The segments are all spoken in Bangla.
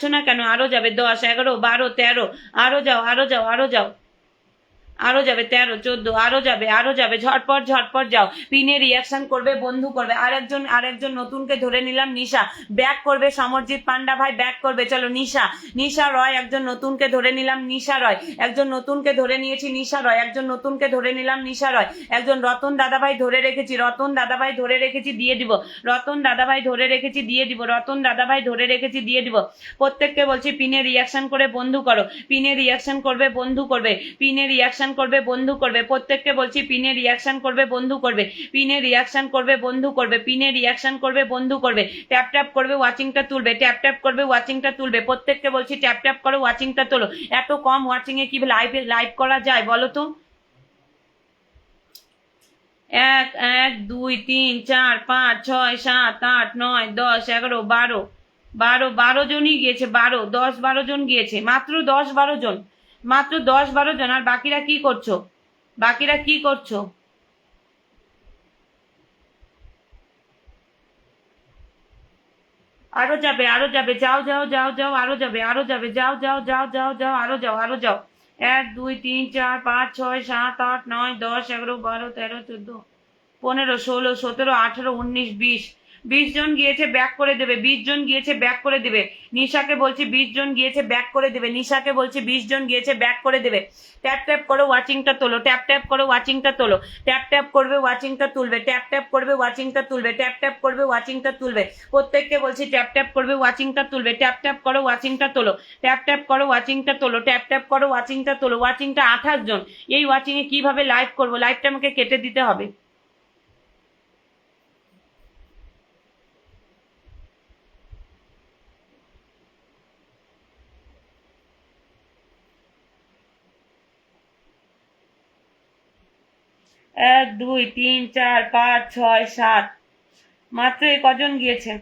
যাচ্ছ না কেন? আরও যাবে, দশ, এগারো, বারো, তেরো, আরও যাও আরও যাও আরও যাও। আরও যাবে তেরো, চোদ্দ, আরও যাবে আরও যাবে। ঝটপট ঝটপট যাও। পিনে রিয়াকশন করবে, বন্ধু করবে। আরেকজন আরেকজন নতুনকে ধরে নিলাম, নিশা। ব্যাক করবে সমরজিৎ পান্ডা ভাই, ব্যাক করবে। চলো, নিশা। নিশা রয়, একজন নতুনকে ধরে নিলাম, নিশা রয়। একজন নতুনকে ধরে নিয়েছি, নিশা রয়। একজন নতুনকে ধরে নিলাম, নিশা রয়। একজন রতন দাদাভাই ধরে রেখেছি, রতন দাদাভাই ধরে রেখেছি, দিয়ে দিব। রতন দাদাভাই ধরে রেখেছি, দিয়ে দিব। রতন দাদাভাই ধরে রেখেছি, দিয়ে দিব। প্রত্যেককে বলছি, পিনে রিয়াকশন করে বন্ধু করো। পিনে রিয়াকশন করবে, বন্ধু করবে। পিনে রিয়াকশন করবে, বন্ধু করবে। প্রত্যেককে বলছি পিনে রিয়াকশন করবে, বন্ধু করবে। পিনে রিয়াকশন করবে, বন্ধু করবে। পিনে রিয়াকশন করবে, বন্ধু করবে। ট্যাপ ট্যাপ করবে ওয়াচিংটা তুলবে। ট্যাপ ট্যাপ করবে ওয়াচিংটা তুলবে। প্রত্যেককে বলছি ট্যাপ ট্যাপ করো ওয়াচিংটা তোলো। এত কম ওয়াচিং এ কি লাইভ লাইভ করা যায় বলো তো? এক এক, দুই, তিন, চার, পাঁচ, ছয়, সাত, আট, নয়, দশ, এগারো, বারো। বারো বারো জনই গিয়েছে, বারো, দশ, বারো জন গিয়েছে। মাত্র দশ, বারো জন। মাত্র দশ বারো জন, আর বাকিরা কি করছ? বাকিরা কি করছ? আরও যাবে আরও যাবে, যাও যাও যাও যাও, আরও যাবে আরও যাবে, যাও যাও যাও যাও যাও, আরও যাও আরও যাও। এক, দুই, তিন, চার, পাঁচ, ছয়, সাত, আট, নয়, দশ, এগারো, বারো, তেরো, চোদ্দ, পনেরো, ষোলো, সতেরো, আঠেরো, উনিশ, বিশ বিশ জন গিয়েছে, ব্যাক করে দেবে। বিশ জন গিয়েছে, ব্যাক করে দেবে। নিশাকে বলছি বিশ জন গিয়েছে, ব্যাক করে দেবে। নিশাকে বলছি বিশ জন গিয়েছে, ব্যাক করে দেবে। ট্যাপ ট্যাপ করো, ওয়াচিংটা তোলো। ট্যাপ ট্যাপ করো, ওয়াচিংটা তোলো। ট্যাপ ট্যাপ করবে, ওয়াচিংটা তুলবে। ট্যাপ ট্যাপ করবে, ওয়াচিংটা তুলবে। ট্যাপ ট্যাপ করবে, ওয়াচিংটা তুলবে। প্রত্যেককে বলছি ট্যাপ ট্যাপ করবে, ওয়াচিংটা তুলবে। ট্যাপ ট্যাপ করো, ওয়াচিংটা তোলো। ট্যাপ ট্যাপ করো, ওয়াচিংটা তোলো। ট্যাপ ট্যাপ করো, ওয়াচিংটা তোলো। ওয়াচিংটা আঠাশ জন। এই ওয়াচিংয়ে কীভাবে লাইভ করব? লাইভটা আমাকে কেটে দিতে হবে। এক, দুই, তিন, চার, পাঁচ, ছয়, সাত। মাত্র এই কজন গিয়েছে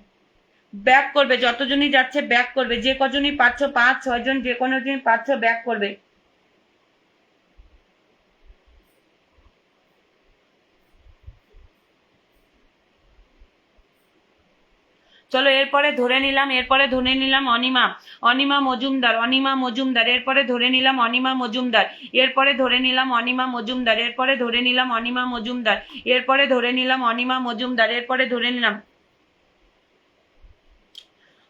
ব্যাক করবে, যতজনই যাচ্ছে ব্যাক করবে। যে কজনই পাচ্ছ পাঁচ ছয় জন যে কোনো জন পাচ্ছ ব্যাক করবে। চলো এরপরে ধরে নিলাম, এরপরে ধরে নিলাম অনিমা। অনিমা মজুমদার অনিমা মজুমদার, এরপরে ধরে নিলাম অনিমা মজুমদার, এরপরে ধরে নিলাম অনিমা মজুমদার, এরপরে ধরে নিলাম অনিমা মজুমদার, এরপরে ধরে নিলাম অনিমা মজুমদার, এরপরে ধরে নিলাম।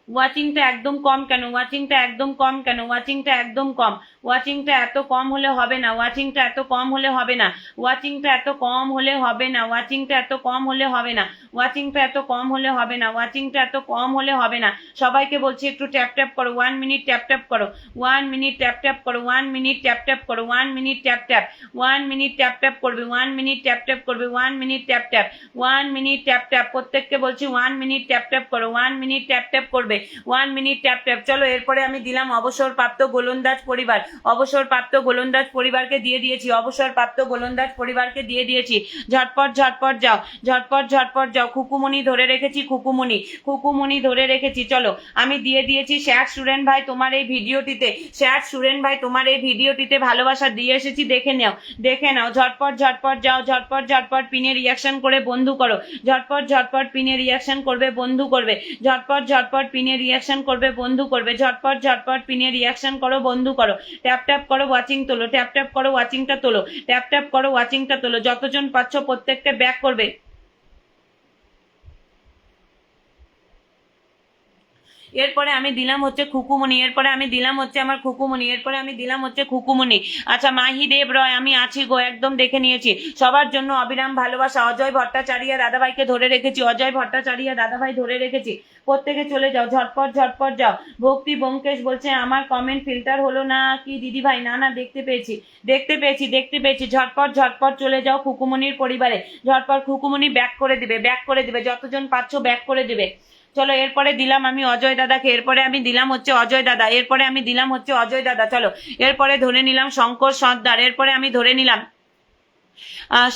ওয়াচিংটা একদম কম কেন? ওয়াচিংটা একদম কম কেন? ওয়াচিংটা একদম কম। ওয়াচিংটা এত কম হলে হবে না ওয়াচিংটা এত কম হলে হবে না ওয়াচিংটা এত কম হলে হবে না ওয়াচিংটা এত কম হলে হবে না ওয়াচিংটা এত কম হলে হবে না ওয়াচিংটা এত কম হলে হবে না সবাইকে বলছি একটু ট্যাপ ট্যাপ করো ওয়ান মিনিট ট্যাপ ট্যাপ করো ওয়ান মিনিট ট্যাপ ট্যাপ করো ওয়ান মিনিট ট্যাপ ট্যাপ করো one minute tap tap one minute tap tap করবে ওয়ান মিনিট ট্যাপ ট্যাপ করবে one minute tap tap one minute tap tap প্রত্যেককে বলছি ওয়ান মিনিট ট্যাপ ট্যাপ করো ওয়ান মিনিট ট্যাপ ট্যাপ করবে ওয়ান মিনিট ট্যাপ ট্যাপ চলো এরপরে আমি দিলাম অবসরপ্রাপ্ত গোলন্দাজ পরিবার অবসরপ্রাপ্ত গোলন্দাজ পরিবারকে দিয়ে দিয়েছি, অবসরপ্রাপ্ত গোলন্দাজ পরিবারকে দিয়ে দিয়েছি। ঝটপট ঝটপট যাও, ঝটপট ঝটপট যাও। খুকুমনি ধরে রেখেছি খুকুমনি খুকুমনি ধরে রেখেছি। চলো, আমি দিয়ে দিয়েছি শ্যাট সুরেন ভাই তোমার এই ভিডিওটিতে শ্যাট সুরেন ভাই তোমার এই ভিডিওটিতে ভালোবাসা দিয়ে এসেছি, দেখে নাও দেখে নাও। ঝটপট ঝটপট যাও, ঝটপট ঝটপট পিনে রিয়াকশন করে বন্ধু করো। ঝটপট ঝটপট পিনে রিয়াকশন করবে বন্ধু করবে। ঝটপট ঝটপট পিনে রিয়াকশন করবে বন্ধু করবে। ঝটপট ঝটপট পিনে রিয়াকশন করো বন্ধু করো। ট্যাপ ট্যাপ করো ওয়াচিং তোলো ট্যাপ ট্যাপ করো ওয়াচিংটা তোলো ট্যাপ ট্যাপ করো ওয়াচিংটা তোলো, যতজন পাচ্ছ প্রত্যেকটা ব্যাক করবে। এরপরে আমি দিলাম হচ্ছে খুকুমনি এরপরে আমি দিলাম হচ্ছে আমার খুকুমনি এরপরে আমি দিলাম হচ্ছে খুকুমনি আচ্ছা মাহি দেব রয়, আমি আছি গো, একদম দেখে নিয়েছি। সবার জন্য অবিরাম ভালোবাসা, অজয় ভট্টাচার্য দাদাভাইকে ধরে রেখেছি, অজয় ভট্টাচার্য দাদাভাই ধরে রেখেছি। প্রত্যেকে চলে যাও, ঝটপট ঝটপট যাও। ভক্তি ব্যোমকেশ বলছে, আমার কমেন্ট ফিল্টার হলো না, কি দিদি ভাই না না, দেখতে পেয়েছি দেখতে পেয়েছি দেখতে পেয়েছি। ঝটপট ঝটপট চলে যাও খুকুমনির পরিবারে। ঝটপট খুকুমনি ব্যাক করে দিবে ব্যাক করে দিবে। যতজন পাচ্ছ ব্যাক করে দিবে। চলো, এরপরে দিলাম আমি অজয় দাদাকে, এরপরে আমি দিলাম হচ্ছে অজয় দাদা, এরপরে আমি দিলাম হচ্ছে অজয় দাদা, চলো। এরপরে ধরে নিলাম শঙ্কর সর্দার, এরপরে আমি ধরে নিলাম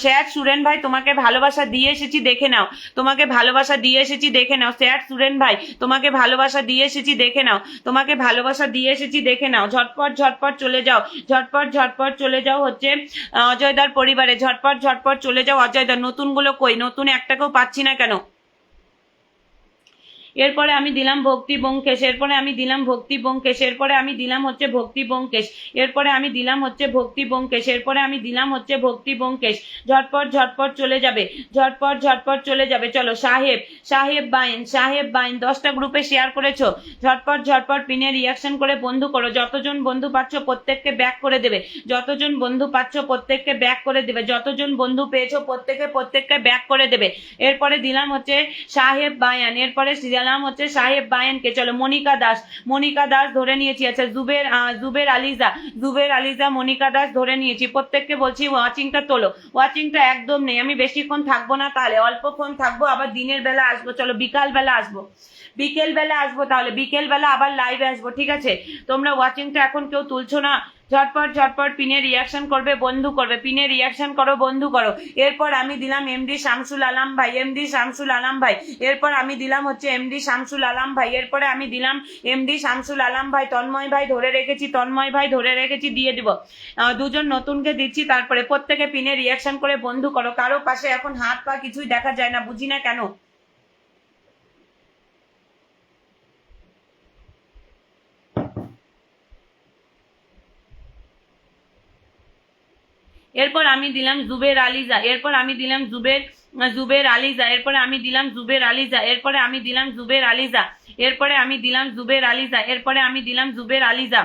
স্যার সুরেন ভাই, তোমাকে ভালোবাসা দিয়ে এসেছি, দেখে নাও। তোমাকে ভালোবাসা দিয়ে এসেছি, দেখে নাও। স্যার সুরেন ভাই, তোমাকে ভালোবাসা দিয়ে এসেছি, দেখে নাও। তোমাকে ভালোবাসা দিয়ে এসেছি, দেখে নাও। ঝটপট ঝটপট চলে যাও। ঝটপট ঝটপট চলে যাও হচ্ছে অজয়দার পরিবারে। ঝটপট ঝটপট চলে যাও অজয়দার নতুনগুলো কই? নতুন একটাকেও পাচ্ছি না কেন? এরপরে আমি দিলাম ভক্তি বঙ্কেশ এরপরে আমি দিলাম ভক্তি বঙ্কেশ এরপরে আমি দিলাম হচ্ছে ভক্তি বঙ্কেশ এরপরে আমি দিলাম হচ্ছে ভক্তি বঙ্কেশ এরপরে আমি দিলাম হচ্ছে ভক্তি বঙ্কেশ ঝটপট ঝটপট চলে যাবে, ঝটপট ঝটপট চলে যাবে। চলো, সাহেব সাহেব বাইন সাহেব বাইন, দশটা গ্রুপে শেয়ার করেছ। ঝটপট ঝটপট পিনে রিয়াকশন করে বন্ধু করো। যতজন বন্ধু পাচ্ছ প্রত্যেককে ব্যাক করে দেবে। যতজন বন্ধু পাচ্ছ প্রত্যেককে ব্যাক করে দেবে। যতজন বন্ধু পেয়েছ প্রত্যেকে প্রত্যেককে ব্যাক করে দেবে। এরপরে দিলাম হচ্ছে সাহেব বায়ান এরপরে দিলাম হচ্ছে সাহেব বায়ানকে। চলো, মনিকা দাস। মনিকা দাস ধরে নিয়েছি। আচ্ছা জুবের জুবের আলিজা। জুবের আলিজা, মনিকা দাস ধরে নিয়েছি। প্রত্যেককে বলছি, ওয়াচিংটা তোলো। ওয়াচিংটা একদম নেই। আমি বেশিক্ষণ থাকব না তাহলে। অল্পক্ষণ থাকব, আবার দিনের বেলা আসব। চলো বিকাল বেলা আসব। বিকেল বেলা আসব তাহলে। বিকেল বেলা আবার লাইভে আসব, ঠিক আছে? তোমরা ওয়াচিংটা এখন কেউ তুলছো না। ঝটপট ঝটপট পিনে রিয়াকশন করবে, বন্ধু করবে। পিনে রিয়াকশন করো, বন্ধু করো। এরপর আমি দিলাম এমডি শামসুল আলাম ভাই এমডি শামসুল আলাম ভাই। এরপর আমি দিলাম হচ্ছে এমডি শামসুল আলাম ভাই। এরপরে আমি দিলাম এমডি শামসুল আলাম ভাই, তন্ময় ভাই ধরে রেখেছি, তন্ময় ভাই ধরে রেখেছি, দিয়ে দিব। দুজন নতুনকে দিচ্ছি, তারপরে প্রত্যেকে পিনে রিয়াকশন করে বন্ধু করো। কারও পাশে এখন হাত পা কিছুই দেখা যায় না, বুঝি না কেন? এরপর আমি দিলাম জুবের আলিজা, এরপর আমি দিলাম জুবের জুবের আলিজা, এরপরে আমি দিলাম জুবের আলিজা, এরপরে আমি দিলাম জুবের আলিজা, এরপরে আমি দিলাম জুবের আলিজা, এরপরে আমি দিলাম জুবের আলিজা।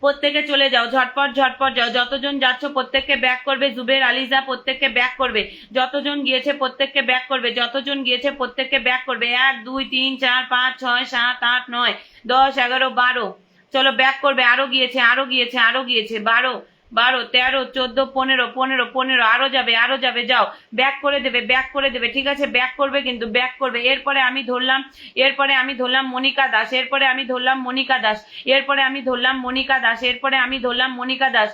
প্রত্যেকে চলে যাও, ঝটপট ঝটপট যাও। যতজন যাচ্ছ, প্রত্যেককে ব্যাক করবে জুবের আলিজা, প্রত্যেককে ব্যাক করবে। যতজন গিয়েছে, প্রত্যেককে ব্যাক করবে। যতজন গিয়েছে, প্রত্যেককে ব্যাক করবে। এক, দুই, তিন, চার, পাঁচ, ছয়, সাত, আট, নয়, দশ, এগারো, বারো। চলো ব্যাক করবে। আরও গিয়েছে আরও গিয়েছে আরও গিয়েছে। বারো। বারো, তেরো, চোদ্দ, পনেরো পনেরো পনেরো, আরও যাবে আরও যাবে, যাও। ব্যাক করে দেবে, ব্যাক করে দেবে, ঠিক আছে? ব্যাক করবে কিন্তু ব্যাক করবে। এরপরে আমি ধরলাম, এরপরে আমি ধরলাম মনিকা দাস, এরপরে আমি ধরলাম মনিকা দাস, এরপরে আমি ধরলাম মনিকা দাস, এরপরে আমি ধরলাম মনিকা দাস।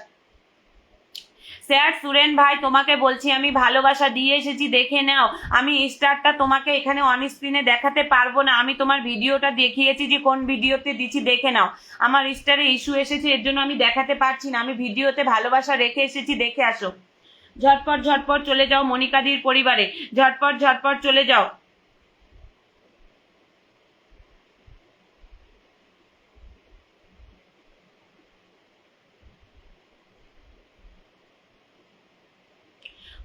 স্যার, সুরেন ভাই, তোমাকে বলছি, আমি ভালোবাসা দিয়ে এসেছি, দেখে নাও। আমি স্টারটা তোমাকে এখানে অন স্ক্রিনে দেখাতে পারব না। আমি তোমার ভিডিওটা দেখিয়েছি যে কোন ভিডিওতে দিচ্ছি, দেখে নাও। আমার স্টারে ইস্যু এসেছে, এর জন্য আমি দেখাতে পারছি না। আমি ভিডিওতে ভালোবাসা রেখে এসেছি, দেখে আসো। ঝটপট ঝটপট চলে যাও মনিকাদির পরিবারে। ঝটপট ঝটপট চলে যাও।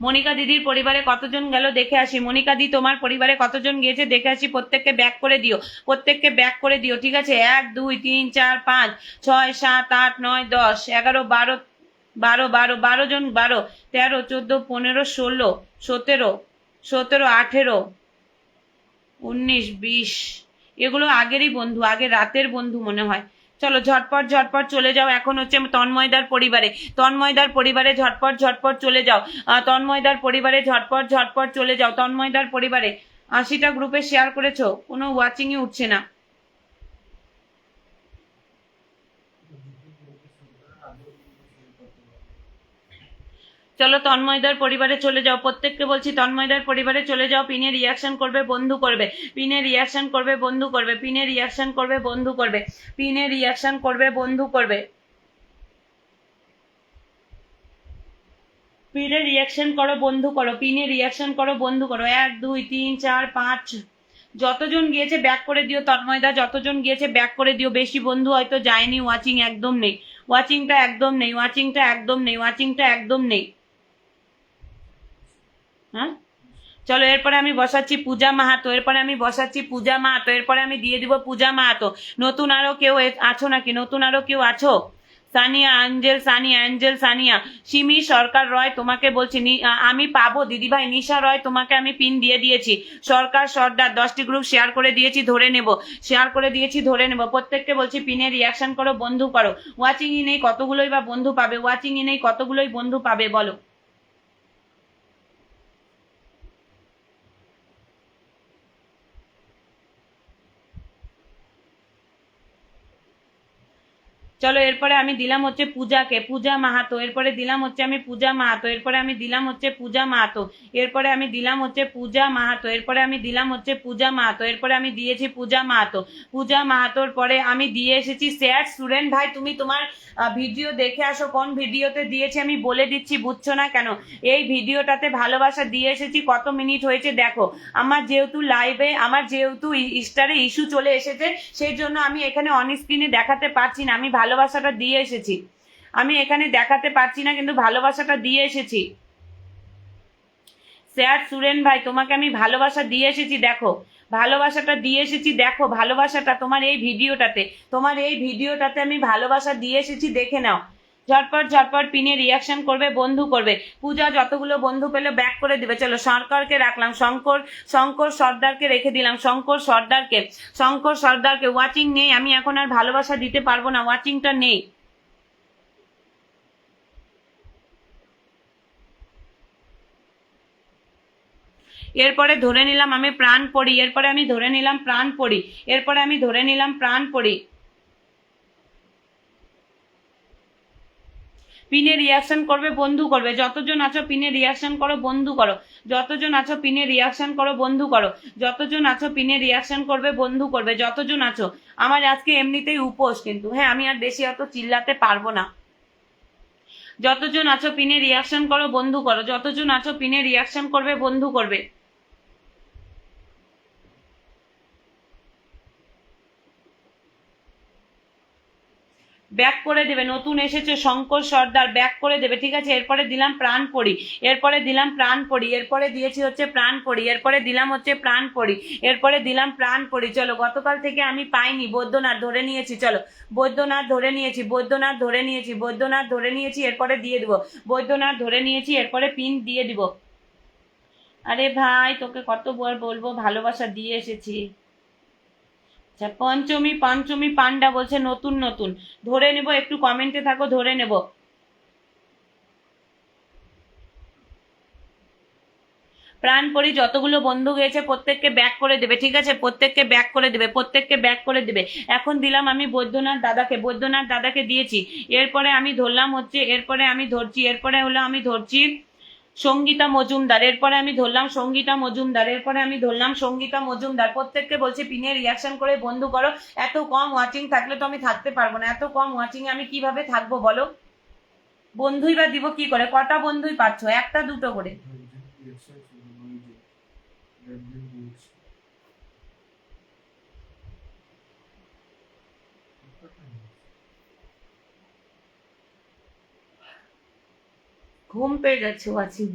মনিকা দিদির পরিবারে কতজন গেল দেখে আসি। মনিকা দি, তোমার পরিবারে কতজন গিয়েছে দেখে আসি। প্রত্যেককে ব্যাক করে দিও। প্রত্যেককে ব্যাক করে দিও, ঠিক আছে? এক, দুই, তিন, চার, পাঁচ, ছয়, সাত, আট, নয়, দশ, এগারো, বারো বারো বারো বারো জন, বারো, তেরো, চোদ্দ, পনেরো, ষোলো, সতেরো সতেরো, আঠেরো, উনিশ, বিশ। এগুলো আগেরই বন্ধু, আগে রাতের বন্ধু মনে হয়। চলো ঝটপট ঝটপট চলে যাও। এখন হচ্ছে তন্ময়দার পরিবারে। তন্ময়দার পরিবারে ঝটপট ঝটপট চলে যাও। তন্ময়দার পরিবারে ঝটপট ঝটপট চলে যাও। তন্ময়দার পরিবারে আশিটা গ্রুপে শেয়ার করেছ, কোনো ওয়াচিংই উঠছে না। চলো তন্ময়দার পরিবারে চলে যাও। প্রত্যেককে বলছি, তন্ময়দার পরিবারে চলে যাও। পিনে রিয়াকশন করবে, বন্ধু করবে। পিনে রিয়াকশন করবে, বন্ধু করবে। পিনে রিয়াকশন করবে, বন্ধু করবে। পিনে রিয়াকশন করবে, বন্ধু করবে। পিনে রিয়াকশন করো, বন্ধু করো। পিনে রিয়াকশন করো, বন্ধু করো। এক, দুই, তিন, চার, পাঁচ। যতজন গিয়েছে ব্যাক করে দিও তন্ময়দা। যতজন গিয়েছে ব্যাক করে দিও। বেশি বন্ধু হয়তো যায়নি। ওয়াচিং একদম নেই। ওয়াচিংটা একদম নেই। ওয়াচিংটা একদম নেই। ওয়াচিংটা একদম নেই। হ্যাঁ? চলো, এরপরে আমি বসাচ্ছি পূজা মাহাতো, এরপরে আমি বসাচ্ছি পূজা মাহাতো, এরপরে আমি দিয়ে দিব পূজা মাহাতো। নতুন আরও কেউ আছো নাকি? নতুন আরও কেউ আছো? Sania Angel Sania Angel Sania. Simi Sarkar, Roy, তোমাকে বলছি আমি পাবো। দিদিভাই, নিশা, রয়, তোমাকে আমি পিন দিয়ে দিয়েছি। সরকার, সর্দার, দশটি গ্রুপ শেয়ার করে দিয়েছি, ধরে নেব। শেয়ার করে দিয়েছি, ধরে নেব। প্রত্যেককে বলছি পিনে রিয়াকশন করো, বন্ধু করো। ওয়াচিংই নেই, কতগুলোই বা বন্ধু পাবে? ওয়াচিংই নেই, কতগুলোই বন্ধু পাবে, বলো। চলো, এরপরে আমি দিলাম হচ্ছে পূজাকে, পূজা মাহাতো। এরপরে দিলাম হচ্ছে আমি পূজা মাহাতো। এরপরে আমি দিলাম হচ্ছে পূজা মাহাতো। এরপরে আমি দিলাম হচ্ছে পূজা মাহাতো। এরপরে আমি দিলাম হচ্ছে পূজা মাহাতো। এরপরে আমি দিয়েছি পূজা মাহাতো। পূজা মাহাতোর পরে আমি দিয়ে এসেছি স্যার। স্টুডেন্ট ভাই, তুমি তোমার ভিডিও দেখে আসো। কোন ভিডিওতে দিয়েছি আমি বলে দিচ্ছি, বুঝছ না কেন? এই ভিডিওটাতে ভালোবাসা দিয়ে এসেছি। কত মিনিট হয়েছে দেখো। আমার যেহেতু লাইভে, আমার যেহেতু স্টারে ইস্যু চলে এসেছে, সেই জন্য আমি এখানে অন স্ক্রিনে দেখাতে পারছি না। আমি ভালোবাসাটা দিয়ে এসেছি। আমি এখানে দেখাতে পারছি না, কিন্তু ভালোবাসাটা দিয়ে এসেছি। স্যার, সুরেন ভাই, তোমাকে আমি ভালোবাসা দিয়ে এসেছি, দেখো। ভালোবাসাটা দিয়ে এসেছি, দেখো, ভালোবাসাটা তোমার এই ভিডিওটাতে। তোমার এই ভিডিওটাতে আমি ভালোবাসা দিয়ে এসেছি, দেখে নাও। ঝটপট ঝটপট পিনে রিয়াকশন করবে, বন্ধু করবে। পূজা যতগুলো বন্ধু পেলে ব্যাক করে দিবে। চলো, সরকারকে রাখলাম, শঙ্কর শঙ্কর সর্দারকে রেখে দিলাম, শঙ্কর সর্দারকে। শঙ্কর সর্দারকে ওয়াচিং নেই, আমি এখন আর ভালোবাসা দিতে পারব না ওয়াচিংটা নেই। এরপরে ধরে নিলাম আমি প্রাণ পড়ি, এরপরে আমি ধরে নিলাম প্রাণ পড়ি, এরপরে আমি ধরে নিলাম প্রাণ পড়ি। পিনে রিয়াকশন করবে, বন্ধু করবে। যতজন আছো পিনে রিয়াকশন করো, বন্ধু করো। যতজন আছো পিনে রিয়াকশন করো, বন্ধু করো। যতজন আছো পিনে রিয়াকশন করবে, বন্ধু করবে। যতজন আছো। আমার আজকে এমনিতেই উপোস কিন্তু। হ্যাঁ আমি আর বেশি অত চিল্লাতে পারব না। যতজন আছো পিনে রিয়াকশন করো, বন্ধু করো। যতজন আছো পিনে রিয়াকশন করবে, বন্ধু করবে। ব্যাক করে দেবে, নতুন এসেছে শঙ্কর সর্দার, ব্যাক করে দেবে, ঠিক আছে? এরপরে দিলাম প্রাণ পড়ি এরপরে দিলাম প্রাণ পড়ি এরপরে দিয়েছি হচ্ছে প্রাণ পড়ি এরপরে দিলাম হচ্ছে প্রাণ পড়ি এরপরে দিলাম প্রাণ পড়ি চলো, গতকাল থেকে আমি পাইনি, বৈদ্যনাথ ধরে নিয়েছি, চলো। বৈদ্যনাথ ধরে নিয়েছি, বৈদ্যনাথ ধরে নিয়েছি, বৈদ্যনাথ ধরে নিয়েছি, এরপরে দিয়ে দিব। বৈদ্যনাথ ধরে নিয়েছি, এরপরে পিন দিয়ে দিব। আরে ভাই, তোকে কতবার বলব, ভালোবাসা দিয়ে এসেছি। আচ্ছা পঞ্চমী পঞ্চমী পান্ডা বলছে নতুন নতুন। ধরে নেব, একটু কমেন্টে থাকো, ধরে নেব। প্রাণপরি যতগুলো বন্ধু গেছে, প্রত্যেককে ব্যাক করে দেবে, ঠিক আছে? প্রত্যেককে ব্যাক করে দেবে, প্রত্যেককে ব্যাক করে দেবে। এখন দিলাম আমি বৈদ্যনাথ দাদাকে বৈদ্যনাথ দাদাকে দিয়েছি। এরপরে আমি ধরলাম হচ্ছে, এরপরে আমি ধরছি, এরপরে হলো আমি ধরছি সঙ্গীতা মজুমদার। এরপরে আমি ধরলাম সঙ্গীতা মজুমদার। এরপরে আমি ধরলাম সঙ্গীতা মজুমদার। প্রত্যেককে বলছি, পিনে রিয়াকশন করে বন্ধু করো। এত কম ওয়াচিং থাকলে তো আমি থাকতে পারব না। এত কম ওয়াচিং আমি কীভাবে থাকব বলো? বন্ধুই বা দিব কি করে? কটা বন্ধুই পাচ্ছ? একটা দুটো করে। ঘুম পেয়ে যাচ্ছে ওয়াচিং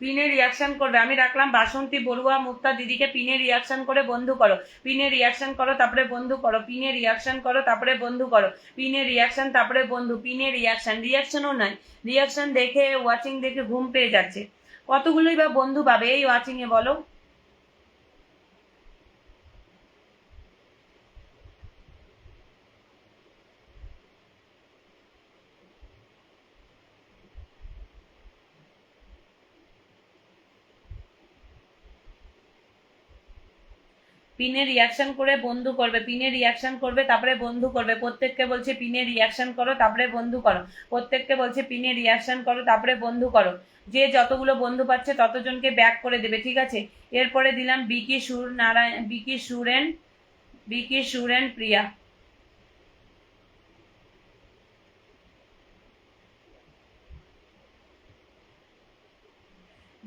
পিনে রিয়াকশন করবে। আমি রাখলাম বাসন্তী, বড়ুয়া, মুক্তা দিদিকে। পিনে রিয়াকশন করে বন্ধু করো। পিনে রিয়াকশন করো, তারপরে বন্ধু করো। পিনে রিয়াকশন করো, তারপরে বন্ধু করো। পিনে রিয়াকশন তারপরে বন্ধু। পিনে রিয়াকশন রিয়াকশনও নয় রিয়াকশন দেখে ওয়াচিং দেখে ঘুম পেয়ে যাচ্ছে। কতগুলোই বা বন্ধু পাবে এই ওয়াচিংয়ে বলো? পিনে রিয়াকশন করে বন্ধু করবে, পিনে রিয়াকশন করবে, তারপরে বন্ধু করবে। প্রত্যেককে বলছে, পিনে রিয়াকশন করো, তারপরে বন্ধু করো। প্রত্যেককে বলছে, পিনে রিয়াকশন করো, তারপরে বন্ধু করো। যে যতগুলো বন্ধু পাচ্ছে, ততজনকে ব্যাক করে দেবে, ঠিক আছে? এরপরে দিলাম, বিকি সুর নারায়ণ বিকি সুরেন বিকি সুরেন প্রিয়া।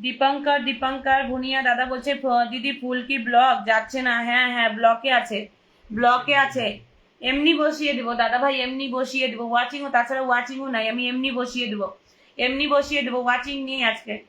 দীপঙ্কর দীপঙ্কর, ভুনিয়া দাদা বলছে, "ফ- দিদি ফুল কি ব্লক? যাচ্ছে না। হ্যাঁ হ্যাঁ ব্লকে আছে। ব্লকে আছে। এমনি বসিয়ে দেবো। দাদা ভাই, এমনি বসিয়ে দেবো। ওয়াচিংও তাছাড়া ওয়াচিংও নাই। আমি এমনি বসিয়ে দেবো। এমনি বসিয়ে দেবো। ওয়াচিং নেই আজকে।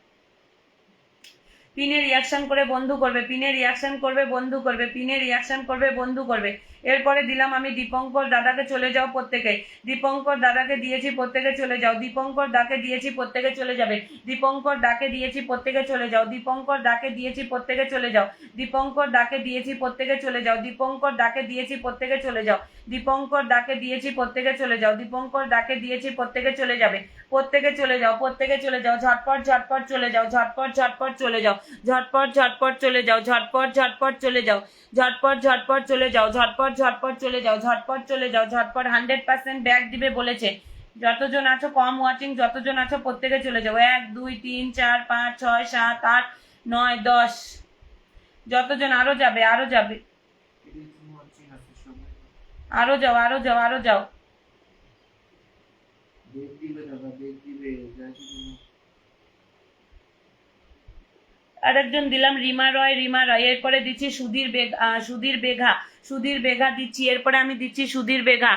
পিনে রিয়াকশন করে বন্ধু করবে। পিনে রিয়াকশন করবে, বন্ধু করবে। পিনে রিয়াকশন করবে, বন্ধু করবে। এরপরে দিলাম আমি দীপঙ্কর দাদাকে চলে যাও প্রত্যেকে। দীপঙ্কর দাদাকে দিয়েছি, প্রত্যেকে চলে যাও। দীপঙ্কর দাকে দিয়েছি, প্রত্যেকে চলে যাবে। দীপঙ্কর দাকে দিয়েছি, প্রত্যেকে চলে যাও। দীপঙ্কর দাকে দিয়েছি, প্রত্যেকে চলে যাও। দীপঙ্কর দাকে দিয়েছি, প্রত্যেকে চলে যাও। দীপঙ্কর দাকে দিয়েছি, প্রত্যেকে চলে যাও। দীপঙ্কর দাকে দিয়েছি, প্রত্যেকে চলে যাও। দীপঙ্কর দাকে দিয়েছি, প্রত্যেকে চলে যাবে। প্রত্যেকে চলে যাও, প্রত্যেকে চলে যাও। ঝটপট ঝটপট চলে যাও, ঝটপট ঝটপট চলে যাও। ঝটপট ঝটপট চলে যাও, ঝটপট ঝটপট চলে যাও। ঝটপট ঝটপট চলে যাও, ঝটপট ঝটপট চলে যাও, ঝটপট চলে যাও, ঝটপট হান্ড্রেড পার্সেন্ট ব্যাক দিবে বলেছে। যতজন আছো কম ওয়াচিং যতজন আছো প্রত্যেকে চলে যাও। এক, দুই, তিন, চার, পাঁচ, ছয়, সাত, আট, নয়, দশ। যতজন আরও যাবে আরও যাবে। আরও যাও আরও যাও আরও যাও। আরেকজন দিলাম রিমা রয় রিমা রয়। এরপরে দিচ্ছি সুধীর বেগা সুধীর বেঘা সুধীর বেঘা দিচ্ছি এরপরে আমি দিচ্ছি সুধীর বেঘা।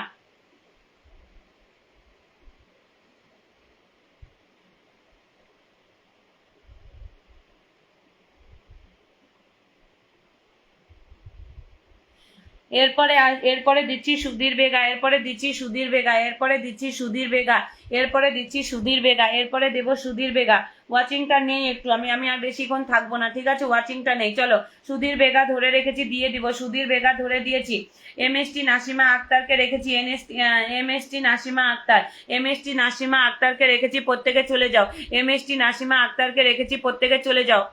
এরপরে এরপরে দিচ্ছি সুধীর বেগা, এরপরে দিচ্ছি সুধীর বেগা, এরপরে দিচ্ছি সুধীর বেগা, এরপরে দিচ্ছি সুধীর বেগা, এরপরে দেব সুধীর বেগা। ওয়াচিংটা নেই একটু, আমি আমি আর বেশিক্ষণ থাকব না, ঠিক আছে? ওয়াচিংটা নেই, চলো। সুধীর বেগা ধরে রেখেছি, দিয়ে দিব। সুধীর বেগা ধরে দিয়েছি। এমএসটি নাসিমা আক্তারকে রেখেছি NST MST Nasima Akter. MST Nasima আক্তারকে রেখেছি, প্রত্যেকে চলে যাও। এমএসটি নাসিমা আক্তারকে রেখেছি, প্রত্যেকে চলে যাও।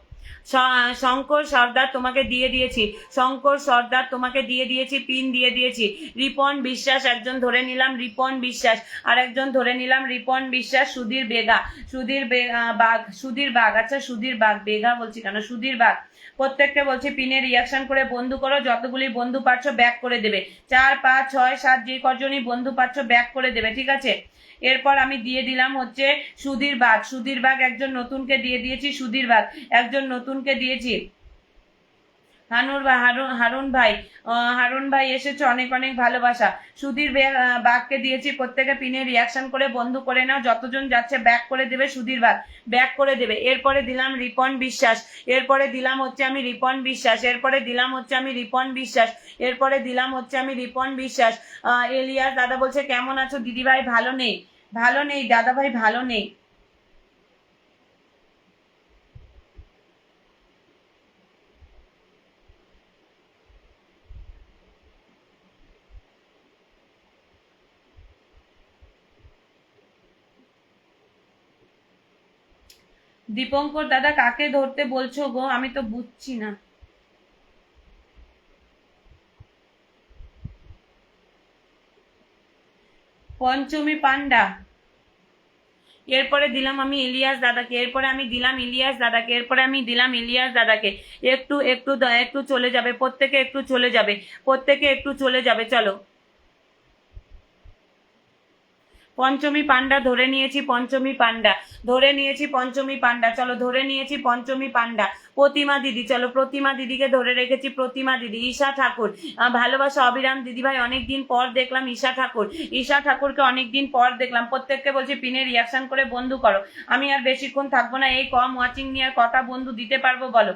শঙ্কর সর্দার তোমাকে দিয়ে দিয়েছি। শঙ্কর সর্দার তোমাকে দিয়ে দিয়েছি, পিন দিয়ে দিয়েছি। রিপন বিশ্বাস, একজন ধরে নিলাম রিপন বিশ্বাস। আর একজন ধরে নিলাম রিপন বিশ্বাস, সুধীর বেগা। সুধীর বাঘ সুধীর বাঘ আচ্ছা সুধীর বাঘ, বেগা বলছি কেন? সুধীর বাঘ। প্রত্যেককে বলছি পিনে রিয়াকশন করে বন্ধু করো, যতগুলি বন্ধু পাচ্ছ ব্যাক করে দেবে। চার, পাঁচ, ছয়, সাত, যে কজনই বন্ধু পাচ্ছ ব্যাক করে দেবে, ঠিক আছে? এরপর আমি দিয়ে দিলাম হচ্ছে সুধীর বাঘ। সুধীর বাঘ একজন নতুনকে দিয়ে দিয়েছি, সুধীর বাঘ। একজন নতুনকে দিয়েছি। হানুর বা হারুন হারুন ভাই হারুন ভাই এসেছে, অনেক অনেক ভালোবাসা। সুধীর বাঘকে দিয়েছি, প্রত্যেকে পিনে রিয়াকশন করে বন্ধ করে নাও, যতজন যাচ্ছে ব্যাক করে দেবে সুধীর বাঘ ব্যাক করে দেবে। এরপরে দিলাম রিপন বিশ্বাস, এরপরে দিলাম হচ্ছে আমি রিপন বিশ্বাস, এরপরে দিলাম হচ্ছে আমি রিপন বিশ্বাস, এরপরে দিলাম হচ্ছে আমি রিপন বিশ্বাস। এলিয়াস দাদা বলছে, কেমন আছো? দিদিভাই ভালো নেই ভালো নেই, দাদাভাই ভালো নেই। দীপঙ্কর দাদা, কাকে ধরতে বলছো গো? আমি তো বুঝছি না। পঞ্চমী পান্ডা এরপরে দিলাম আমি ইলিয়াস দাদাকে। এরপরে আমি দিলাম ইলিয়াস দাদাকে। এরপরে আমি দিলাম ইলিয়াস দাদাকে। একটু একটু একটু চলে যাবে। প্রত্যেকে একটু চলে যাবে। প্রত্যেকে একটু চলে যাবে। চলো। পঞ্চমী পান্ডা ধরে নিয়েছি পঞ্চমী পান্ডা। ধরে নিয়েছি পঞ্চমী পান্ডা। চলো ধরে নিয়েছি পঞ্চমী পান্ডা। প্রতিমা দিদি, চলো প্রতিমা দিদিকে ধরে রেখেছি প্রতিমা দিদি, ঈশা ঠাকুর। ভালোবাসা অবিরাম দিদিভাই, অনেকদিন পর দেখলাম ঈশা ঠাকুর। ঈশা ঠাকুরকে অনেকদিন পর দেখলাম। প্রত্যেককে বলছি পিনে রিয়াকশন করে বন্ধু করো। আমি আর বেশিক্ষণ থাকব না, এই কম ওয়াচিং নিয়ে আর কটা বন্ধু দিতে পারব বলো।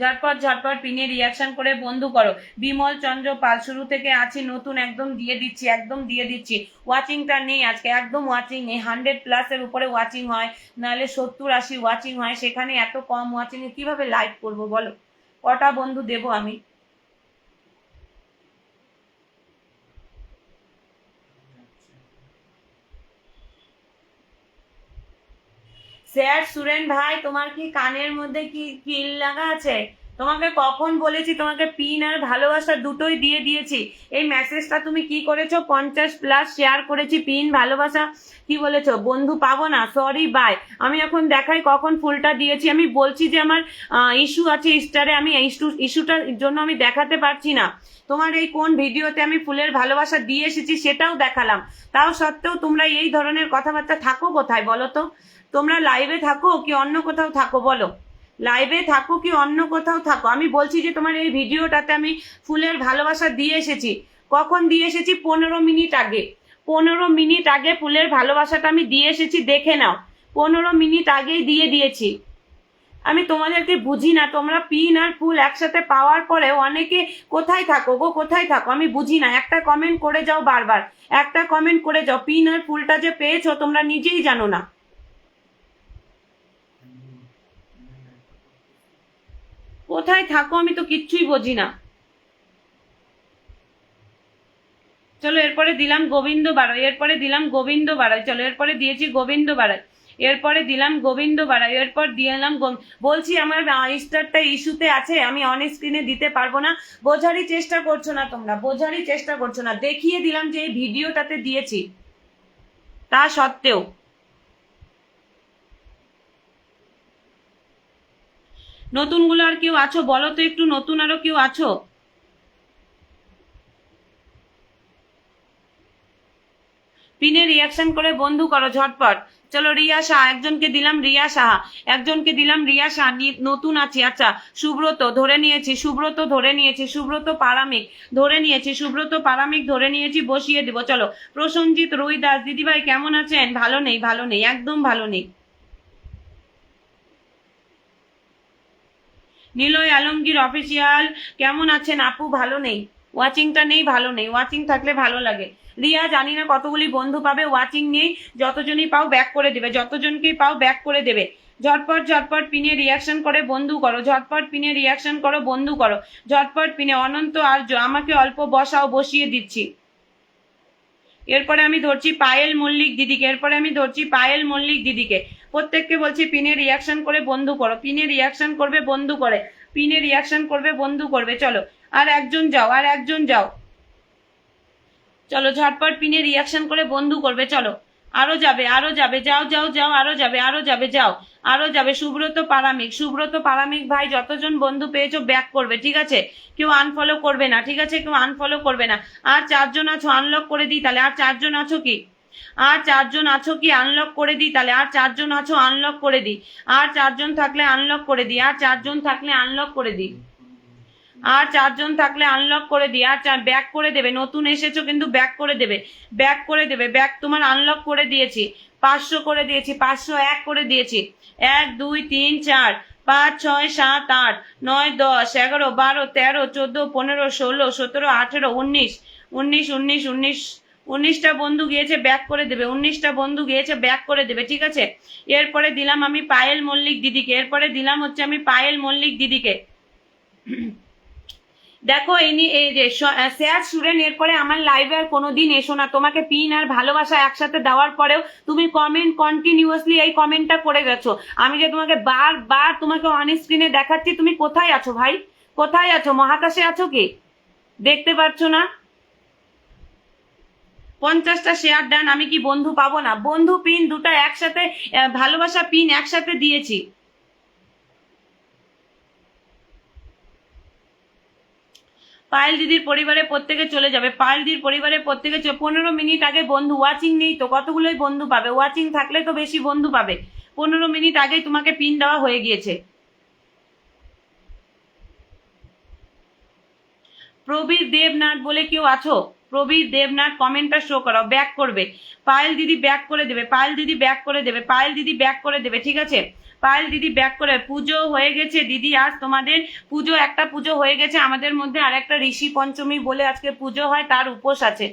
ঝটপট ঝটপট পিনে রিয়াকশন করে বন্ধু করো। বিমল চন্দ্র পাল, শুরু থেকে আছি, নতুন একদম দিয়ে দিচ্ছি, একদম দিয়ে দিচ্ছি। ওয়াচিংটা নেই আজকে, একদম ওয়াচিং নেই। হান্ড্রেড প্লাসের উপরে ওয়াচিং হয়, নাহলে সত্তর, আশি ওয়াচিং হয়, সেখানে এত কম ওয়াচিংয়ে কীভাবে লাইভ করব বলো? কটা বন্ধু দেব আমি? স্যার সুরেন ভাই তোমার কি কানের মধ্যে কি কিল লাগা আছে? তোমাকে কখন বলেছি তোমাকে পিন আর ভালোবাসা দুটোই দিয়ে দিয়েছি। এই মেসেজটা তুমি কি করেছ? পঞ্চাশ প্লাস শেয়ার করেছি, পিন, ভালোবাসা, কি বলেছ? বন্ধু পাবো না সরি বাই আমি এখন দেখাই কখন ফুলটা দিয়েছি। আমি বলছি যে আমার ইস্যু আছে স্টারে আমি ইস্যু ইস্যুটার জন্য আমি দেখাতে পারছি না। তোমার এই কোন ভিডিওতে আমি ফুলের ভালোবাসা দিয়ে এসেছি সেটাও দেখালাম। তাও সত্ত্বেও তোমরা এই ধরনের কথাবার্তা থাকো কোথায় বলো তো? তোমরা লাইভে থাকো কি অন্য কোথাও থাকো বলো? লাইভে থাকো কি অন্য কোথাও থাকো? আমি বলছি যে তোমার এই ভিডিওটাতে আমি ফুলের ভালোবাসা দিয়ে এসেছি। কখন দিয়ে এসেছি? পনেরো মিনিট আগে। পনেরো মিনিট আগে ফুলের ভালোবাসাটা আমি দিয়ে এসেছি, দেখে নাও। পনেরো মিনিট আগেই দিয়ে দিয়েছি। আমি তোমাদেরকে বুঝি না, তোমরা পিন আর ফুল একসাথে পাওয়ার পরে অনেকে কোথায় থাকো গো, কোথায় থাকো? আমি বুঝি না, একটা কমেন্ট করে যাও বারবার। একটা কমেন্ট করে যাও, পিন আর ফুলটা যে পেয়েছ তোমরা নিজেই জানো না। কোথায় থাকো আমি তো কিচ্ছুই বুঝি না। চলো, এরপরে দিলাম গোবিন্দ বাড়াই, এরপরে দিলাম গোবিন্দ বাড়াই, চলো, এরপরে দিয়েছি গোবিন্দ বাড়াই, এরপরে দিলাম গোবিন্দ বাড়াই, এরপর দিলাম বলছি আমার স্টারটা ইস্যুতে আছে, আমি অন স্ক্রিনে দিতে পারব না। বোঝারই চেষ্টা করছ না তোমরা, বোঝারই চেষ্টা করছ না। দেখিয়ে দিলাম যে এই ভিডিওটাতে দিয়েছি। তা সত্ত্বেও নতুনগুলো আর কেউ আছো? বলো তো একটু, নতুন আরও কেউ আছো? পিনে রিয়াকশন করে বন্ধু করো, ঝটপট। চলো রিয়া সাহা, একজনকে দিলাম রিয়া সাহা। একজনকে দিলাম রিয়া নি- নতুন আছি আচ্ছা। সুব্রত, ধরে নিয়েছি, সুব্রত ধরে নিয়েছি, সুব্রত পারামিক ধরে নিয়েছি, সুব্রত পারামিক ধরে নিয়েছি, বসিয়ে দিব। চলো, প্রসঞ্জিৎ রুই দাস দিদিভাই কেমন আছেন? ভালো নেই ভালো নেই, একদম ভালো নেই। নিলয় আলমগীর অফিসিয়াল কেমন আছেন আপু? ভালো নেই? ওয়াচিংটা নেই, ভালো নেই। ওয়াচিং থাকলে ভালো লাগে। রিয়া, জানি না কতগুলি বন্ধু পাবে। ওয়াচিং নেই, যতজনই পাও ব্যাক করে দেবে। যতজনকেই পাও ব্যাক করে দেবে। ঝটপট ঝটপট পিনে রিয়াকশন করে, বন্ধু করো। ঝটপট পিনে রিয়াকশন করো, বন্ধু করো। ঝটপট পিনে, অনন্ত আর্য আমাকে অল্প বসাও, বসিয়ে দিচ্ছি। এরপরে আমি ধরছি পায়েল মল্লিক দিদিকে। এরপরে আমি ধরছি পায়েল মল্লিক দিদিকে। প্রত্যেককে বলছি পিনে রিয়াকশন করে বন্ধু করো। পিনে রিয়াকশন করবে, বন্ধু করে। পিনে রিয়াকশন করবে, বন্ধু করবে। চলো, আর একজন যাও, আর একজন যাও। চলো, ঝটপট পিনে রিয়াকশন করে বন্ধু করবে, চলো। আরও যাবে আরও যাবে, যাও যাও যাও, আরও যাবে আরও যাবে, যাও। আরও যাবে, সুব্রত পারামিক। সুব্রত পারামিক, ভাই, যতজন বন্ধু পেয়েছ ব্যাক করবে, ঠিক আছে? কেউ আনফলো করবে না, ঠিক আছে? কেউ আনফলো করবে না। আর চারজন আছো আনলক করে দিই তাহলে। আর চারজন আছো কি? আর চারজন আছো কি আনলক করে দিই? তাহলে আর চারজন আছো আনলক করে দিই। আর চারজন থাকলে আনলক করে দিই। আর চারজন থাকলে আনলক করে দিই। আর চারজন থাকলে আনলক করে দিই। আর ব্যাক করে দেবে। নতুন এসেছ কিন্তু ব্যাক করে দেবে। ব্যাক করে দেবে। ব্যাক তোমার আনলক করে দিয়েছি। পাঁচশো করে দিয়েছি। পাঁচশো এক করে দিয়েছি। এক, দুই, তিন, চার, পাঁচ, ছয়, সাত, আট, নয়, দশ, এগারো, বারো, তেরো, চোদ্দ, পনেরো, ষোলো, সতেরো, আঠেরো, উনিশ উনিশ উনিশ উনিশ উনিশটা বন্ধু গিয়েছে, ব্যাক করে দেবে। উনিশটা বন্ধু গিয়েছে, ব্যাক করে দেবে, ঠিক আছে? এরপরে দিলাম আমি পায়েল মল্লিক দিদিকে। এরপরে দিলাম হচ্ছে আমি পায়েল মল্লিক দিদিকে। দেখো, ইনি এই যে শেয়ার সুরেন এরপরে আমার লাইভে আর কোনোদিন এসো না। তোমাকে পিন আর ভালোবাসা একসাথে দেওয়ার পরেও তুমি কমেন্ট কন্টিনিউয়াসলি এই কমেন্টটা করে গেছো। আমি যে তোমাকে বারবার তোমাকে অন স্ক্রিনে দেখাচ্ছি, তুমি কোথায় আছো ভাই? কোথায় আছো? মহাকাশে আছো কি? দেখতে পাচ্ছ না? পঞ্চাশটা শেয়ার ডান আমি কি বন্ধু পাবো না? বন্ধু পিন দুটো একসাথে ভালোবাসা পিন একসাথে দিয়েছি। পায়েল দিদির পরিবারে প্রত্যেকে চলে যাবে। পায়েল দিদির পরিবারে প্রত্যেকে পনেরো মিনিট আগে বন্ধু ওয়াচিং নেই তো, কতগুলোই বন্ধু পাবে? ওয়াচিং থাকলে তো বেশি বন্ধু পাবে। পনেরো মিনিট আগেই তোমাকে পিন দেওয়া হয়ে গিয়েছে। প্রবীর দেবনাথ বলে কেউ আছো? প্রবীর দেবনাথ কমেন্টটা শো করাও ব্যাক করবে। পায়েল দিদি ব্যাক করে দেবে, পায়েল দিদি ব্যাক করে দেবে, পায়েল দিদি ব্যাক করে দেবে, ঠিক আছে? পায়েল দিদি ব্যাক করে, পুজো হয়ে গেছে, দিদি আজ তোমাদের পুজো, একটা পুজো হয়ে গেছে, আমাদের মধ্যে আর একটা ঋষি পঞ্চমী বলে আজকে পুজো হয়, তার উপোস আছে।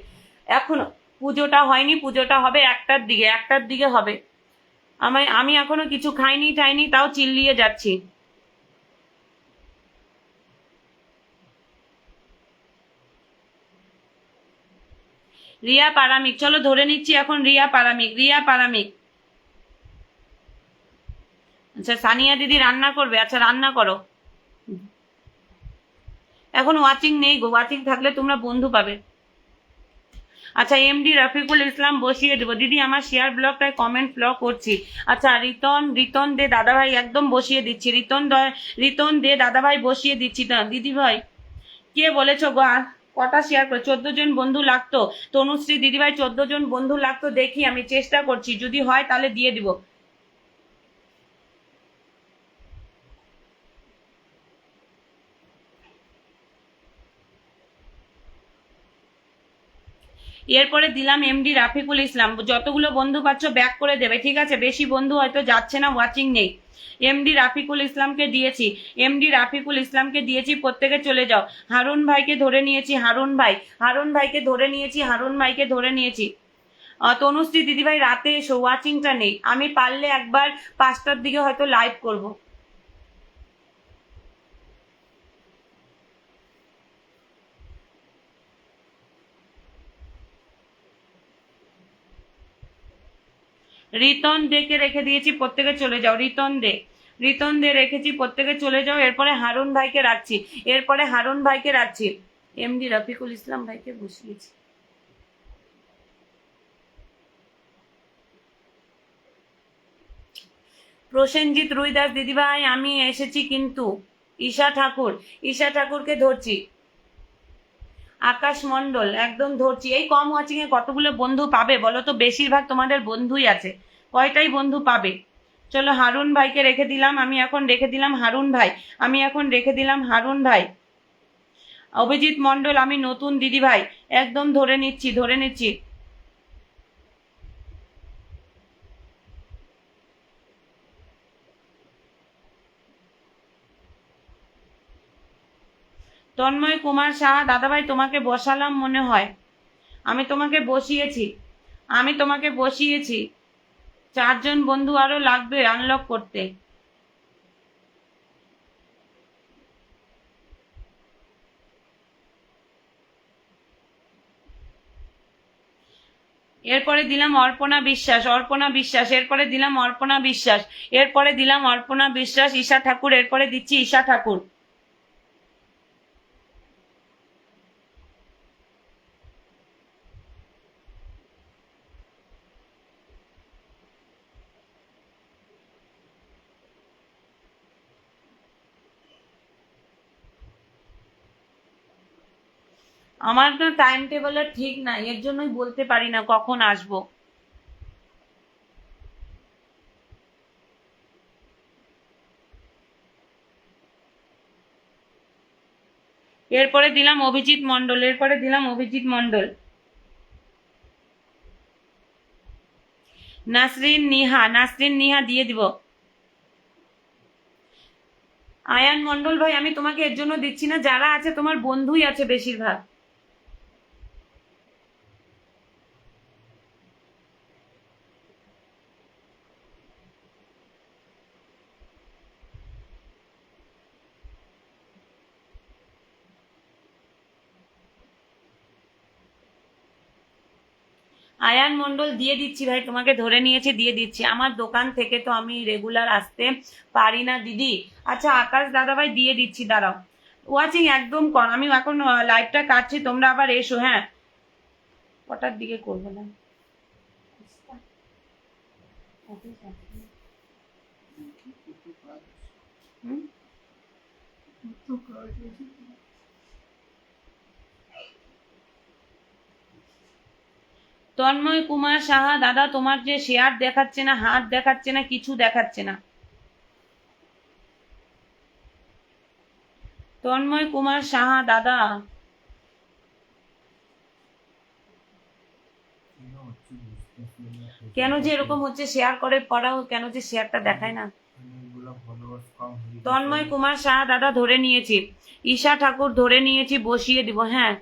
এখনও পুজোটা হয়নি, পুজোটা হবে একটার দিকে একটার দিকে হবে। আমি আমি এখনও কিছু খাইনি, টাইনি, তাও চিল্লিয়ে যাচ্ছি। রিয়া পারামিক, চলো ধরে নিচ্ছি এখন রিয়া পারামিক রিয়া পারামিক। আচ্ছা সানিয়া দিদি রান্না করবে আচ্ছা রান্না করো। এখন ওয়াচিং নেই গো, ওয়াচিং থাকলে তোমরা বন্ধু পাবে। আচ্ছা এমডি রফিকুল ইসলাম বসিয়ে দেবো। দিদি, আমার শেয়ার ব্লগটায় কমেন্ট ব্লগ করছি। আচ্ছা রিতন রিতন দে দাদাভাই, একদম বসিয়ে দিচ্ছি। রিতন দয়, রিতন দে দাদাভাই বসিয়ে দিচ্ছি। দিদি ভাই কে বলেছ গো? কটা শেয়ার করে? চোদ্দ জন বন্ধু লাগতো। তনুশ্রী দিদিভাই চোদ্দ জন বন্ধু লাগতো দেখি, আমি চেষ্টা করছি। যদি হয় তাহলে দিয়ে দিব। এরপরে দিলাম এমডি রাফিকুল ইসলাম। যতগুলো বন্ধু পাচ্ছ ব্যাক করে দেবে। ঠিক আছে, বেশি বন্ধু হয়তো যাচ্ছে না ওয়াচিং নেই। এমডি রাফিকুল ইসলামকে দিয়েছি। এমডি রাফিকুল ইসলামকে দিয়েছি, প্রত্যেকে চলে যাও। হারুন ভাইকে ধরে নিয়েছি, হারুন ভাই। হারুন ভাইকে ধরে নিয়েছি, হারুন ভাইকে ধরে নিয়েছি। তনুশ্রী দিদিভাই, রাতে এসো, ওয়াচিংটা নেই। আমি পারলে একবার পাঁচটার দিকে হয়তো লাইভ করব। রিতন দেকে রেখে দিয়েছি, প্রত্যেকে চলে যাও। রিতন দে রিতন দে রেখেছি, প্রত্যেকে চলে যাও। এরপরে হারুন ভাইকে রাখছি, এরপরে হারুন ভাইকে রাখছি। এমডি রফিকুল ইসলাম ভাইকে বসিয়েছি। প্রসেনজিৎ রুইদাস দিদিভাই, আমি এসেছি কিন্তু ঈশা ঠাকুর, ঈশা ঠাকুরকে ধরছি। আকাশ মণ্ডল, একদম ধরছি। এই কম ওয়াচিং এ কতগুলো বন্ধু পাবে বলো তো? বেশিরভাগ তোমাদের বন্ধুই আছে। কয়টাই বন্ধু পাবে? চলো হারুন ভাইকে রেখে দিলাম, আমি এখন রেখে দিলাম হারুন ভাই, আমি এখন রেখে দিলাম হারুন ভাই। অভিজিৎ মণ্ডল, আমি নতুন দিদি ভাই, একদম ধরে নিচ্ছি ধরে নিচ্ছি। তন্ময় কুমার সাহা, দাদাভাই তোমাকে বসালাম মনে হয়। আমি তোমাকে বসিয়েছি, আমি তোমাকে বসিয়েছি। চারজন বন্ধু আরও লাগবে আনলক করতে। এরপরে দিলাম অর্পণা বিশ্বাস অর্পণা বিশ্বাস, এরপরে দিলাম অর্পণা বিশ্বাস, এরপরে দিলাম অর্পণা বিশ্বাস, ঈশা ঠাকুর, এরপরে দিচ্ছি ঈশা ঠাকুর। আমার তো টাইম টেবিলের ঠিক নাই, এর জন্যই বলতে পারি না কখন আসব। এরপরে দিলাম অভিজিৎ মন্ডল এরপরে দিলাম অভিজিৎ মন্ডল নাসরিন নিহা নাসরিন নিহা দিয়ে দিব। আয়ান মন্ডল ভাই, আমি তোমাকে এর জন্য দিচ্ছি না, যারা আছে তোমার বন্ধুই আছে বেশিরভাগ। আয়ান মন্ডল, দিয়ে দিচ্ছি ভাই, তোমাকে ধরে নিয়েছি, দিয়ে দিচ্ছি। আমার দোকান থেকে তো আমি রেগুলার আসতে পারি না, দিদি। আচ্ছা আকাশ দাদা ভাই, দিয়ে দিচ্ছি, দাঁড়াও। ওয়াচিং একদম কম, আমি এখন লাইভটা কাটছি, তোমরা আবার এসো হ্যাঁ। কটার দিকে করব না? হুম? তন্ময় কুমার সাহা, দাদা, তোমার যে শেয়ার দেখাচ্ছে না, হাত দেখাচ্ছে না, কিছু দেখাচ্ছে না। তন্ময় কুমার সাহা, দাদা। কেন যে এরকম হচ্ছে, শেয়ার করে, পড়াও, কেন যে শেয়ারটা দেখায় না? তন্ময় কুমার সাহা, দাদা, ধরে নিয়েছি। ঈশা ঠাকুর, ধরে নিয়েছি, বসিয়ে দিব হ্যাঁ।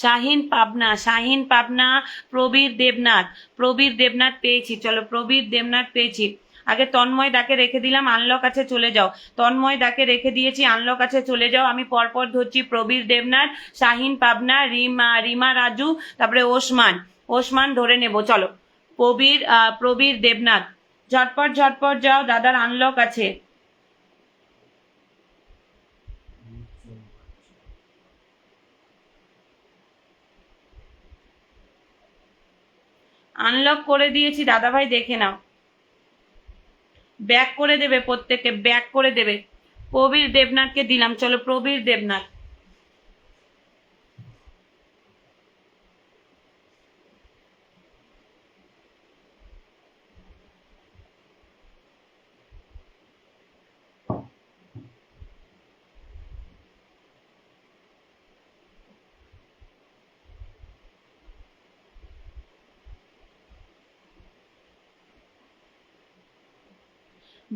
শাহিন পাবনা শাহিন পাবনা, প্রবীর দেবনাথ প্রবীর দেবনাথ পেয়েছি। চলো, প্রবীর দেবনাথ পেয়েছি। আগে তন্ময় ডাকে রেখে দিলাম, আনলক কাছে চলে যাও। তন্ময় ডাকে রেখে দিয়েছি, আনলক কাছে চলে যাও। আমি পরপর ধরছি প্রবীর দেবনাথ, শাহিন পাবনা, রিমা রিমা রাজু, তারপরে ওসমান। ওসমান ধরে নেব, চলো। প্রবীর প্রবীর দেবনাথ। ঝটপট ঝটপট যাও, দাদার আনলক আছে। আনলক করে দিয়েছি, দাদাভাই দেখে নাও। ব্যাক করে দেবে প্রত্যেককে ব্যাক করে দেবে। প্রবীর দেবনাথকে দিলাম, চলো প্রবীর দেবনাথ।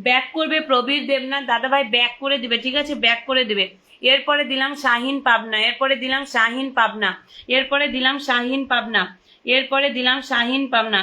ব্যাক করবে প্রবীর দেবনাথ, দাদাভাই ব্যাক করে দিবে, ঠিক আছে? ব্যাক করে দিবে। এরপরে দিলাম শাহিন পাবনা, এরপরে দিলাম শাহিন পাবনা, এরপরে দিলাম শাহিন পাবনা, এরপরে দিলাম শাহিন পাবনা।